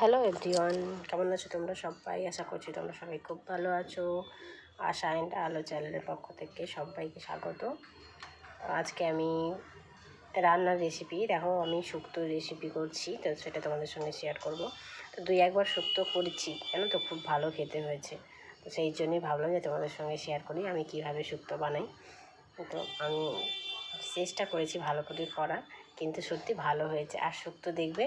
Hello everyone কেমন আছো তোমরা সবাই? আশা করছি তোমরা সবাই খুব ভালো আছো। আশা অ্যান্ড আলো চ্যানেলের পক্ষ থেকে সবাইকে স্বাগত। আজকে আমি রান্নার রেসিপি দেখো আমি শুক্তো রেসিপি করছি, তো সেটা তোমাদের সঙ্গে শেয়ার করব। তো দুই একবার শুক্তো করেছি, জানো তো? খুব ভালো খেতে হয়েছে। তো সেই জন্যই ভাবলাম যে তোমাদের সঙ্গে শেয়ার করি, আমি কীভাবে শুক্তো বানাই। তো আমি চেষ্টা করেছি ভালো করে করার। কিন্তু সত্যি ভালো হয়েছে। আর শুক্তো দেখবে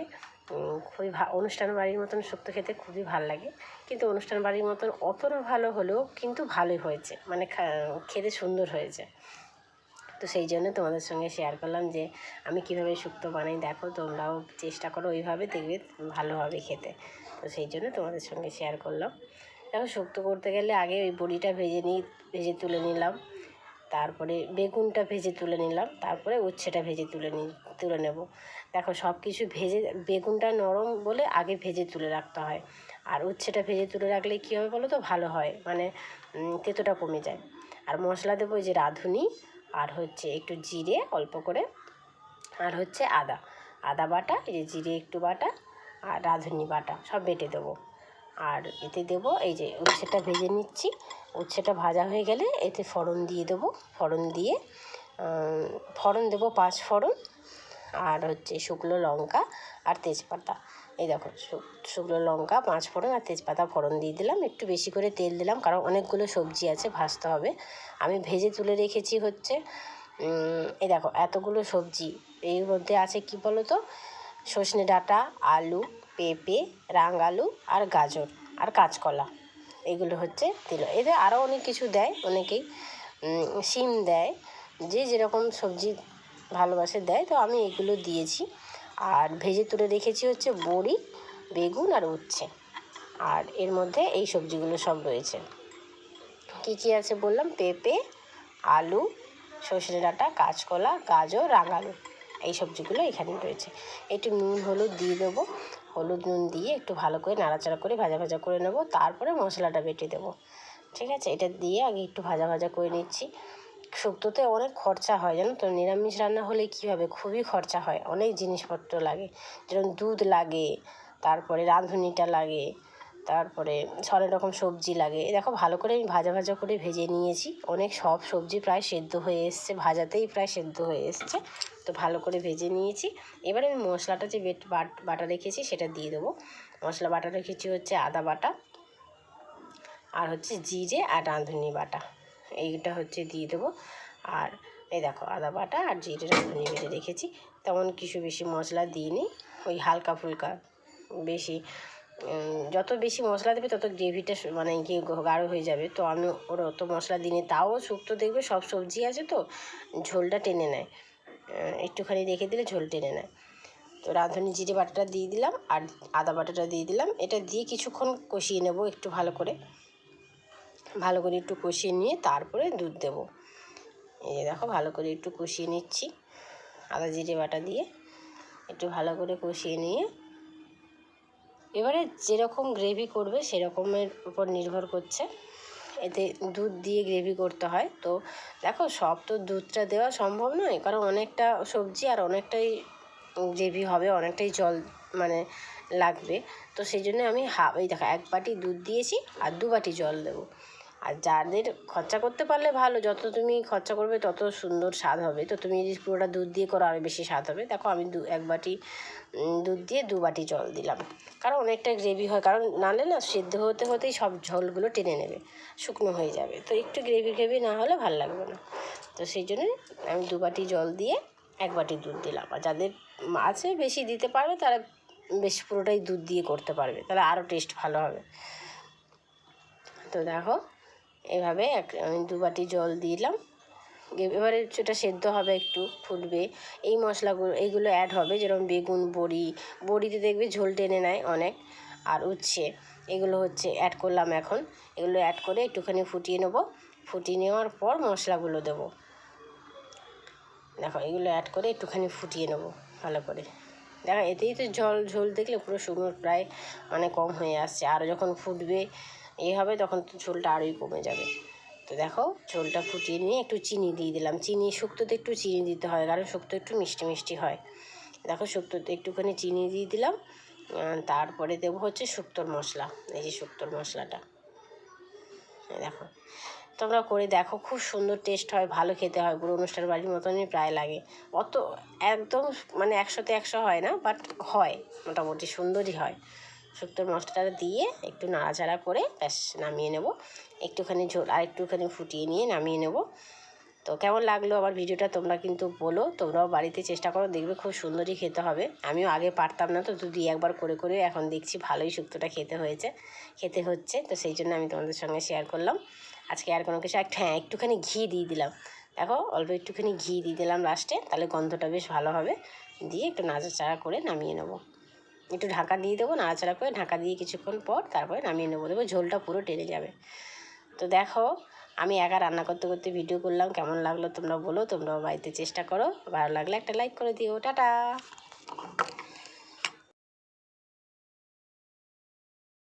খুবই অনুষ্ঠান বাড়ির মতন শুক্তো খেতে খুবই ভালো লাগে। কিন্তু অনুষ্ঠান বাড়ির মতন অতটা ভালো হলেও কিন্তু ভালোই হয়েছে। মানে খেতে সুন্দর হয়েছে। তো সেই জন্য তোমাদের সঙ্গে শেয়ার করলাম যে, আমি কীভাবে শুক্তো বানাই, দেখো তোমরাও চেষ্টা করো ওইভাবে দেখবে ভালো হবে খেতে। তো সেই জন্য তোমাদের সঙ্গে শেয়ার করলাম। দেখো শুক্তো করতে গেলে আগে ওই বড়িটা ভেজে নিই ভেজে তুলে নিলাম। তারপরে বেগুনটা ভেজে তুলে নিলাম, তারপরে উচ্ছেটা ভেজে তুলে নি, তুলে নেব। দেখো সব কিছু ভেজে, বেগুনটা নরম বলে আগে ভেজে তুলে রাখতে হয়। আর উচ্ছেটা ভেজে তুলে রাখলে কী হবে বলো তো? ভালো হয় মানে তেতোটা কমে যায়। আর মশলা দেবো যে রাঁধুনি, আর হচ্ছে একটু জিরে অল্প করে, আর হচ্ছে আদা। আদা বাটা, এই যে জিরে একটু বাটা, আর রাঁধুনি বাটা, সব বেটে দেবো। আর এতে দেবো এই যে উচ্ছেটা ভেজে নিচ্ছি। উচ্ছেটা ভাজা হয়ে গেলে এতে ফোড়ন দিয়ে দেবো। ফোড়ন দিয়ে ফোড়ন দেবো পাঁচ ফোড়ন আর হচ্ছে শুকনো লঙ্কা আর তেজপাতা। এই দেখো শুকনো লঙ্কা, পাঁচ ফোড়ন আর তেজপাতা ফোড়ন দিয়ে দিলাম। একটু বেশি করে তেল দিলাম কারণ অনেকগুলো সবজি আছে, ভাজতে হবে। আমি ভেজে তুলে রেখেছি হচ্ছে এই দেখো এতগুলো সবজি। এর মধ্যে আছে কি বলো তো সজনে ডাঁটা, আলু পেঁপে, রাঙালু আর গাজর আর কাঁচকলা। এগুলো হচ্ছে দিল এতে আরও অনেক কিছু দেয়। অনেকেই শিম দেয়। যে যেরকম সবজি ভালোবাসে দেয়। তো আমি এগুলো দিয়েছি। আর ভেজে তুলে রেখেছি হচ্ছে বড়ি, বেগুন আর উচ্ছে। আর এর মধ্যে এই সবজিগুলো সব রয়েছে। কী কী আছে বললাম? পেঁপে, আলু সর্ষে ডাঁটা, কাঁচকলা, গাজর, রাঙালু। এই সবজিগুলো এখানে রয়েছে। একটু নুন, হলুদ দিয়ে দেবো। হলুদ নুন দিয়ে একটু ভালো করে নাড়াচাড়া করে ভাজা ভাজা করে নেব। তারপরে মশলাটা বেটে দেব। ঠিক আছে? এটা দিয়ে আগে একটু ভাজা ভাজা করে নিচ্ছি। শুক্তোতে অনেক খরচা হয়, জানো তো? নিরামিষ রান্না হলে কীভাবে খুবই খরচা হয়। অনেক জিনিসপত্র লাগে। যেরকম দুধ লাগে, তারপরে রাঁধুনিটা লাগে তারপরে অনেক রকম সবজি লাগে। দেখো ভালো করে আমি ভাজা ভাজা করে ভেজে নিয়েছি। অনেক সব সবজি প্রায় সেদ্ধ হয়ে এসছে, ভাজাতেই প্রায় সেদ্ধ হয়ে এসছে। তো ভালো করে ভেজে নিয়েছি। এবারে আমি মশলাটা যে বেট বাট রেখেছি সেটা দিয়ে দেবো। মশলা বাটা রেখেছি হচ্ছে আদা বাটা আর হচ্ছে জিরে আর রাঁধুনি বাটা। এইটা হচ্ছে দিয়ে দেবো। আর এই দেখো আদা বাটা আর জিরে রাঁধুনি বেটে রেখেছি। তেমন কিছু বেশি মশলা দিইনি। ওই হালকা ফুলকা বেশি যত বেশি মশলা দেবে, তত গ্রেভিটা মানে কি গাঢ় হয়ে যাবে। তো আমি ওর অত মশলা দিইনি। তাও শুক্তো দেখবে, সব সবজি আছে তো, ঝোলটা টেনে নেয়। একটুখানি রেখে দিলে ঝোল টেনে নেয়। তো রাঁধুনি জিরে বাটাটা দিয়ে দিলাম, আর আদা বাটাটা দিয়ে দিলাম। এটা দিয়ে কিছুক্ষণ কষিয়ে নেব একটু ভালো করে। ভালো করে একটু কষিয়ে নিয়ে তারপরে দুধ দেব। এই যে দেখো, ভালো করে একটু কষিয়ে নিচ্ছি আদা জিরে বাটা দিয়ে। একটু ভালো করে কষিয়ে নিয়ে এবারে যেরকম গ্রেভি করবে সেরকমের উপর নির্ভর করছে। এতে দুধ দিয়ে গ্রেভি করতে হয়। তো দেখো, সব তো দুধটা দেওয়া সম্ভব নয়, কারণ অনেকটা সবজি আর অনেকটাই গ্রেভি হবে, অনেকটাই জল মানে লাগবে। তো সেই জন্য আমি হাফ এই দেখো, এক বাটি দুধ দিয়েছি আর দু বাটি জল দেবো। আর যাদের খরচা করতে পারলে ভালো, যত তুমি খরচা করবে তত সুন্দর স্বাদ হবে। তো তুমি যদি পুরোটা দুধ দিয়ে করো আরও বেশি স্বাদ হবে। দেখো, আমি দু, এক বাটি দুধ দিয়ে দু বাটি জল দিলাম। কারণ অনেকটা গ্রেভি হয়, কারণ নালে না সেদ্ধ হতে হতেই সব ঝোলগুলো টেনে নেবে, শুকনো হয়ে যাবে। তো একটু গ্রেভি গ্রেভি না হলে ভালো লাগবে না। তো সেই জন্যই আমি দু বাটি জল দিয়ে এক বাটি দুধ দিলাম। আর যাদের আছে বেশি দিতে পারবে, তারা বেশি পুরোটাই দুধ দিয়ে করতে পারবে। তাহলে আরও টেস্ট ভালো হবে। তো দেখো এভাবে এক, আমি দু বাটি জল দিলাম। এবারে সেটা সেদ্ধ হবে একটু, ফুটবে। এই মশলাগুলো, এইগুলো অ্যাড হবে, যেরকম বেগুন, বড়ি। বড়িতে দেখবে ঝোল টেনে নেয় অনেক। আর উচ্ছে, এগুলো হচ্ছে অ্যাড করলাম এখন। এগুলো অ্যাড করে একটুখানি ফুটিয়ে নেব। ফুটিয়ে নেওয়ার পর মশলাগুলো দেবো। দেখো, এগুলো অ্যাড করে একটুখানি ফুটিয়ে নেব ভালো করে। দেখো, এতেই তো জল, ঝোল দেখলে পুরো শুকনো, প্রায় মানে কম হয়ে আসছে। আর যখন ফুটবে এ হবে তখন তো ঝোলটা আরোই কমে যাবে। তো দেখো, ঝোলটা ফুটিয়ে নিয়ে একটু চিনি দিয়ে দিলাম। চিনি, শুক্তোতে একটু চিনি দিতে হয়, কারণ শুক্তো একটু মিষ্টি মিষ্টি হয়। দেখো, শুক্তোতে একটুখানি চিনি দিয়ে দিলাম। তারপরে দেবো হচ্ছে শুক্তোর মশলা, এই যে শুক্তোর মশলাটা। দেখো, তোমরা করে দেখো, খুব সুন্দর টেস্ট হয়, ভালো খেতে হয়। পুরো অনুষ্ঠান বাড়ির মতনই প্রায় লাগে। অত একদম মানে একশোতে একশো হয় না বাট হয়, মোটামুটি সুন্দরই হয়। শুক্তোর মশলাটা দিয়ে একটু নাড়াচাড়া করে ব্যাস নামিয়ে নেব। একটুখানি ঝোল আর একটুখানি ফুটিয়ে নিয়ে নামিয়ে নেব। তো কেমন লাগল আমার ভিডিওটা তোমরা কিন্তু বলো। তোমরাও বাড়িতে চেষ্টা করো, দেখবে খুব সুন্দরই খেতে হবে। আমিও আগে পারতাম না তো দুই একবার করে করে এখন দেখছি ভালোই শুক্তোটা খেতে হয়েছে, খেতে হচ্ছে। তো সেই জন্য আমি তোমাদের সঙ্গে শেয়ার করলাম। আজকে আর কোনো কিছু একটা হ্যাঁ একটুখানি ঘি দিয়ে দিলাম। দেখো, অল্প একটুখানি ঘি দিয়ে দিলাম লাস্টে তাহলে গন্ধটা বেশ ভালো হবে। দিয়ে একটু নাড়াচাড়া করে নামিয়ে নেব। একটু ঢাকা দিয়ে দেবো, নাড়াচাড়া করে ঢাকা দিয়ে কিছুক্ষণ পর তারপরে নামিয়ে নেব। দেবো ঝোলটা পুরো টেনে যাবে। তো দেখো, আমি একা রান্না করতে করতে ভিডিও করলাম, কেমন লাগল তোমরা বলো, তোমরাও বাড়িতে চেষ্টা করো। ভালো লাগলে একটা লাইক করে দিও। টাটা!